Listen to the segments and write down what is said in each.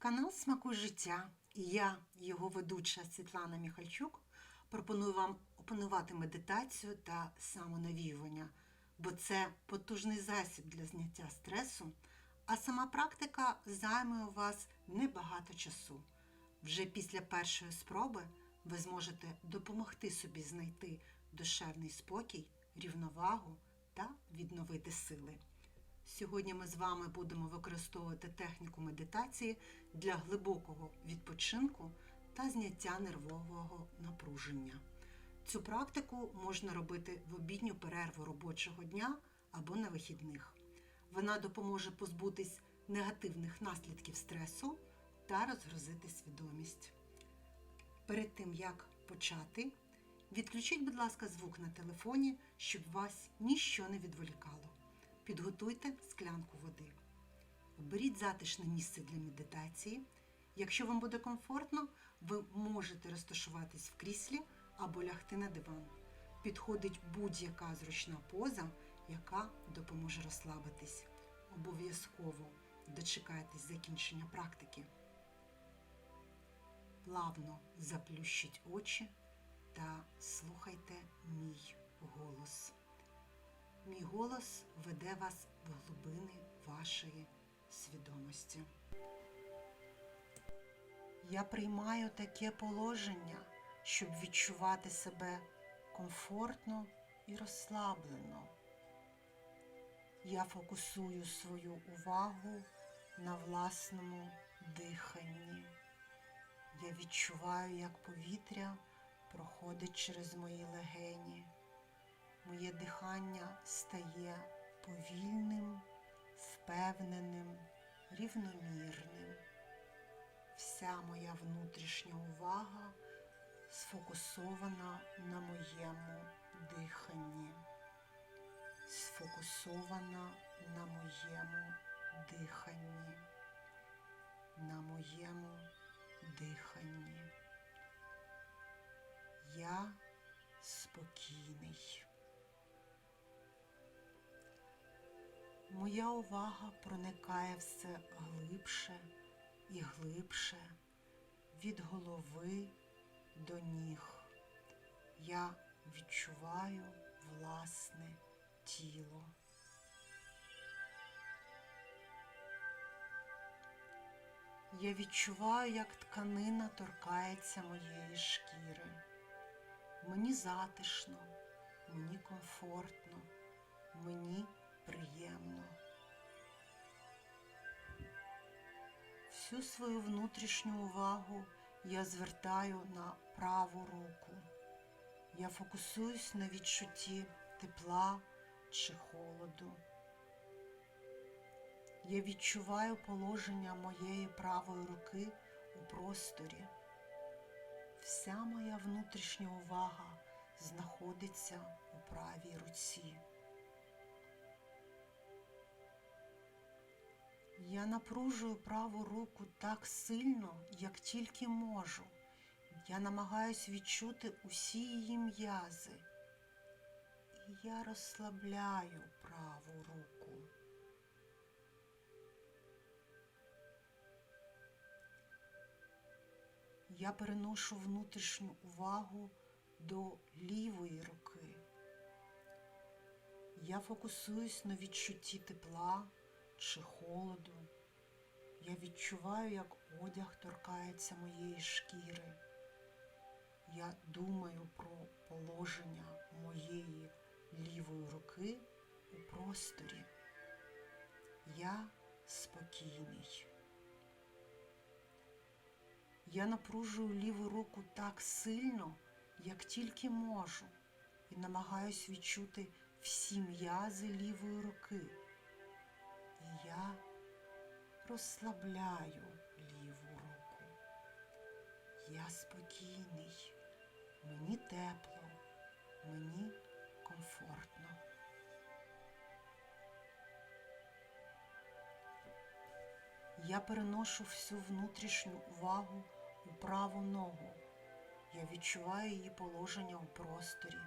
Канал Смакуй життя і я, його ведуча Світлана Міхальчук, пропоную вам опанувати медитацію та самонавіювання, бо це потужний засіб для зняття стресу, а сама практика займе у вас небагато часу. Вже після першої спроби ви зможете допомогти собі знайти душевний спокій, рівновагу та відновити сили. Сьогодні ми з вами будемо використовувати техніку медитації для глибокого відпочинку та зняття нервового напруження. Цю практику можна робити в обідню перерву робочого дня або на вихідних. Вона допоможе позбутись негативних наслідків стресу та розгрузити свідомість. Перед тим як почати, відключіть, будь ласка, звук на телефоні, щоб вас ніщо не відволікало. Підготуйте склянку води. Оберіть затишне місце для медитації. Якщо вам буде комфортно, ви можете розташуватись в кріслі або лягти на диван. Підходить будь-яка зручна поза, яка допоможе розслабитись. Обов'язково дочекайтесь закінчення практики. Плавно заплющіть очі та слухайте мій. Мій голос веде вас в глибини вашої свідомості. Я приймаю таке положення, щоб відчувати себе комфортно і розслаблено. Я фокусую свою увагу на власному диханні. Я відчуваю, як повітря проходить через мої легені. Моє дихання стає повільним, впевненим, рівномірним. Вся моя внутрішня увага сфокусована на моєму диханні. Сфокусована на моєму диханні. На моєму диханні. Я спокійний. Моя увага проникає все глибше і глибше від голови до ніг. Я відчуваю власне тіло. Я відчуваю, як тканина торкається моєї шкіри. Мені затишно, мені комфортно, мені приємно. Всю свою внутрішню увагу я звертаю на праву руку. Я фокусуюсь на відчутті тепла чи холоду. Я відчуваю положення моєї правої руки у просторі. Вся моя внутрішня увага знаходиться у правій руці. Я напружую праву руку так сильно, як тільки можу. Я намагаюсь відчути усі її м'язи. І я розслабляю праву руку. Я переношу внутрішню увагу до лівої руки. Я фокусуюсь на відчутті тепла чи холоду. Я відчуваю, як одяг торкається моєї шкіри. Я думаю про положення моєї лівої руки у просторі. Я спокійний. Я напружую ліву руку так сильно, як тільки можу, і намагаюсь відчути всі м'язи лівої руки. І я розслабляю ліву руку. Я спокійний, мені тепло, мені комфортно. Я переношу всю внутрішню увагу у праву ногу. Я відчуваю її положення у просторі.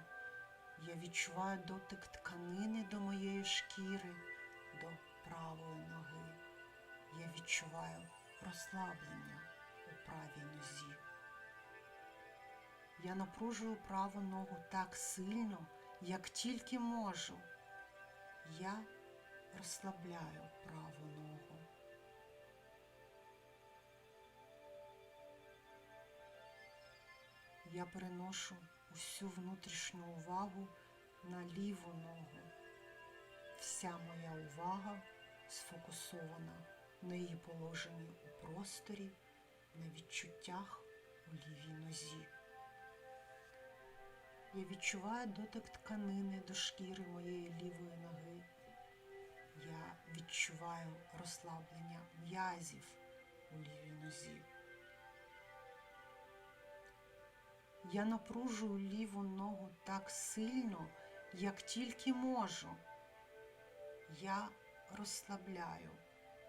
Я відчуваю дотик тканини до моєї шкіри, до правої ноги. Я відчуваю розслаблення у правій нозі. Я напружую праву ногу так сильно, як тільки можу. Я розслабляю праву ногу. Я переношу усю внутрішню увагу на ліву ногу. Вся моя увага сфокусована на її положенні у просторі, на відчуттях у лівій нозі. Я відчуваю дотик тканини до шкіри моєї лівої ноги. Я відчуваю розслаблення м'язів у лівій нозі. Я напружую ліву ногу так сильно, як тільки можу. Я розслабляю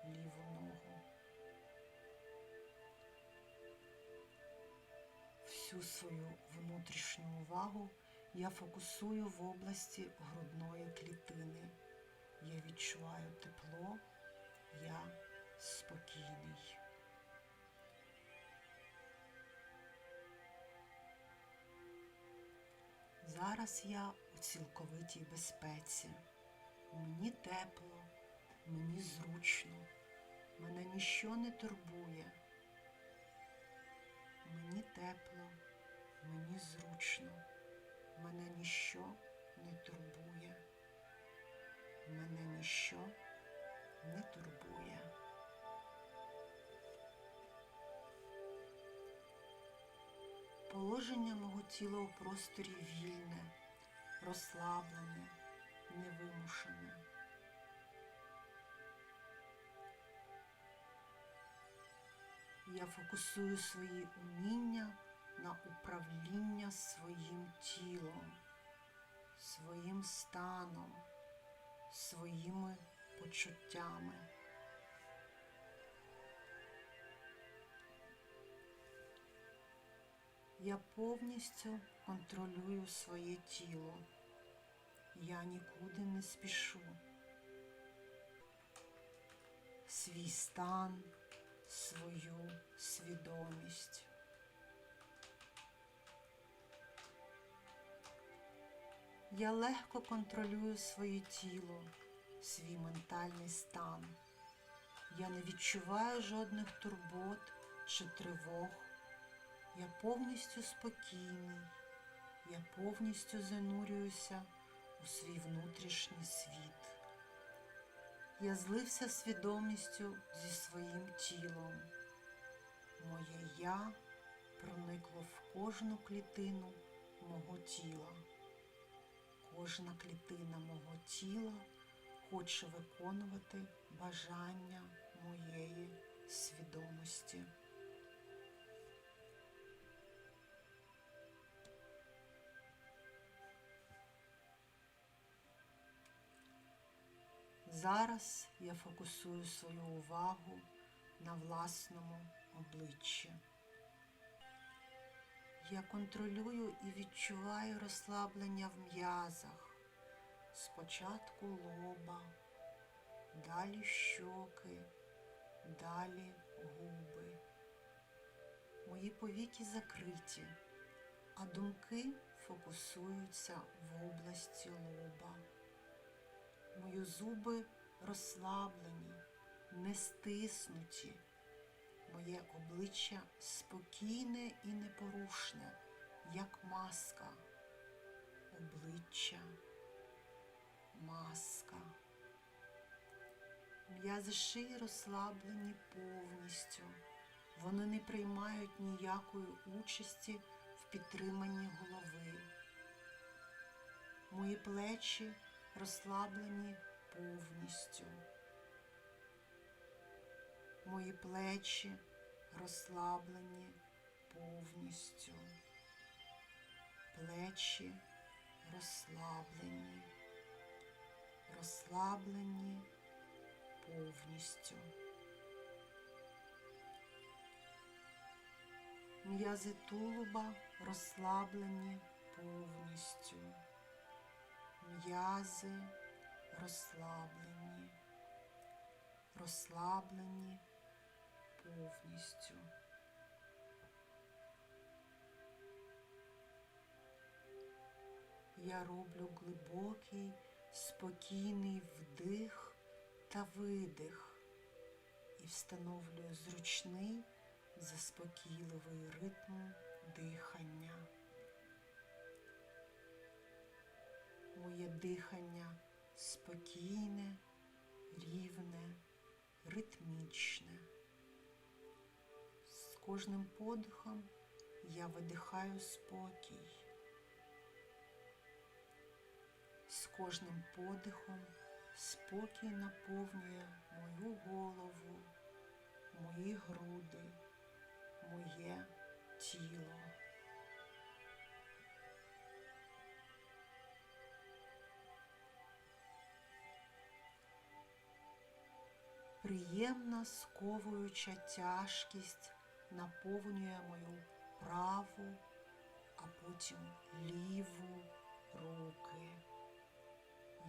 ліву ногу. Всю свою внутрішню увагу я фокусую в області грудної клітини. Я відчуваю тепло, я спокійний. Зараз я у цілковитій безпеці. Мені тепло, мені зручно, мене ніщо не турбує. Мені тепло, мені зручно, мене ніщо не турбує. Мене ніщо не турбує. Положення мого тіла у просторі вільне, розслаблене, невимушене. Я фокусую свої уміння на управління своїм тілом, своїм станом, своїми почуттями. Я повністю контролюю своє тіло. Я нікуди не спішу. Свій стан, свідомість. Я легко контролюю своє тіло, свій ментальний стан. Я не відчуваю жодних турбот чи тривог. Я повністю спокійний, я повністю занурююся у свій внутрішній світ. Я злився свідомістю зі своїм тілом. Моє я проникло в кожну клітину мого тіла. Кожна клітина мого тіла хоче виконувати бажання моєї свідомості. Зараз я фокусую свою увагу на власному обличчі. Я контролюю і відчуваю розслаблення в м'язах. Спочатку лоба, далі щоки, далі губи. Мої повіки закриті, а думки фокусуються в області лоба. Мої зуби розслаблені, не стиснуті. Моє обличчя спокійне і непорушне, як маска. Обличчя, маска. М'язи шиї розслаблені повністю. Вони не приймають ніякої участі в підтриманні голови. Мої плечі розслаблені повністю. Мої плечі розслаблені повністю. Плечі розслаблені, розслаблені повністю. М'язи тулуба розслаблені повністю. М'язи розслаблені, розслаблені повністю. Я роблю глибокий, спокійний вдих та видих і встановлюю зручний, заспокійливий ритм дихання. Моє дихання спокійне, рівне, ритмічне. Кожним подихом я видихаю спокій. З кожним подихом спокій наповнює мою голову, мої груди, моє тіло. Приємна сковуюча тяжкість наповнює мою праву, а потім ліву руки.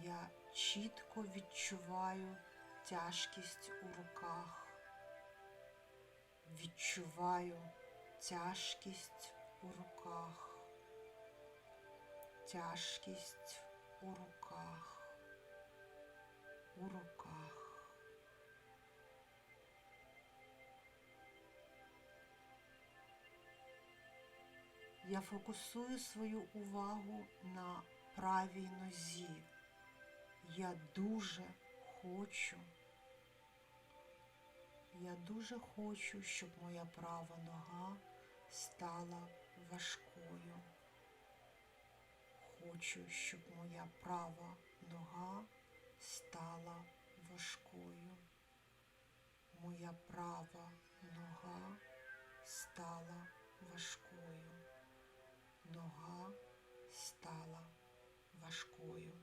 Я чітко відчуваю тяжкість у руках. Відчуваю тяжкість у руках. Тяжкість у руках. У руках. Я фокусую свою увагу на правій нозі. Я дуже хочу, я дуже хочу, щоб моя права нога стала важкою. Хочу, щоб моя права нога стала важкою. Моя права нога стала важкою. Нога стала важкою.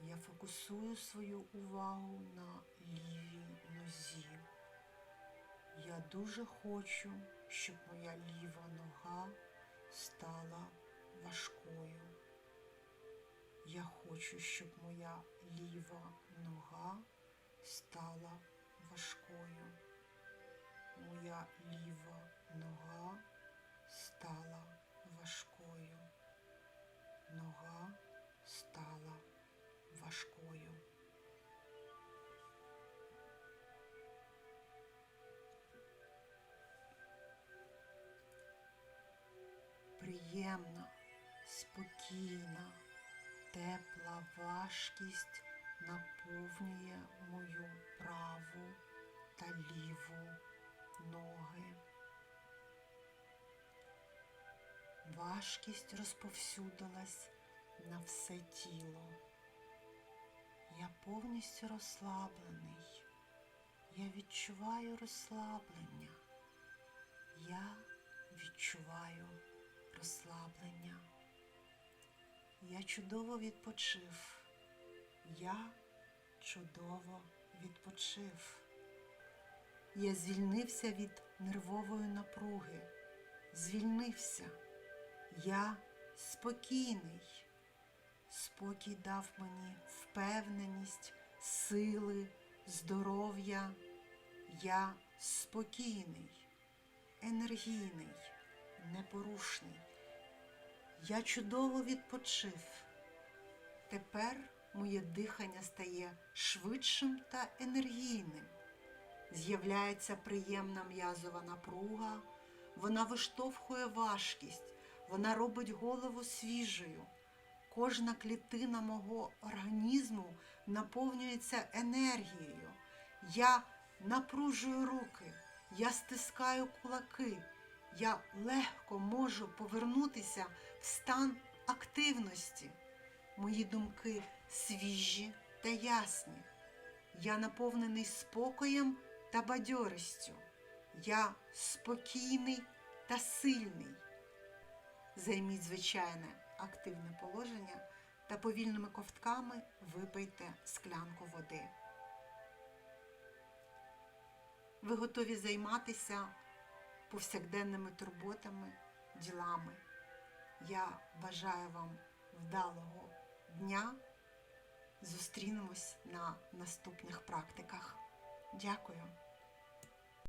Я фокусую свою увагу на лівій нозі. Я дуже хочу, щоб моя ліва нога стала важкою. Я хочу, щоб моя ліва нога стала важкою. Моя ліва нога стала важкою. Нога стала важкою. Приємна, спокійна, тепла важкість наповнює мою праву та ліву ноги. Важкість розповсюдилась на все тіло. Я повністю розслаблений. Я відчуваю розслаблення. Я відчуваю розслаблення. Я чудово відпочив. Я чудово відпочив. Я звільнився від нервової напруги. Звільнився. Я спокійний. Спокій дав мені впевненість, сили, здоров'я. Я спокійний, енергійний, непорушний. Я чудово відпочив. Тепер моє дихання стає швидшим та енергійним. З'являється приємна м'язова напруга, вона виштовхує важкість, вона робить голову свіжою. Кожна клітина мого організму наповнюється енергією. Я напружую руки, я стискаю кулаки, я легко можу повернутися в стан активності. Мої думки свіжі та ясні. Я наповнений спокоєм та бадьористю. Я спокійний та сильний. Займіть звичайне активне положення та повільними ковтками випийте склянку води. Ви готові займатися повсякденними турботами, ділами. Я бажаю вам вдалого дня. Зустрінемось на наступних практиках. Дякую.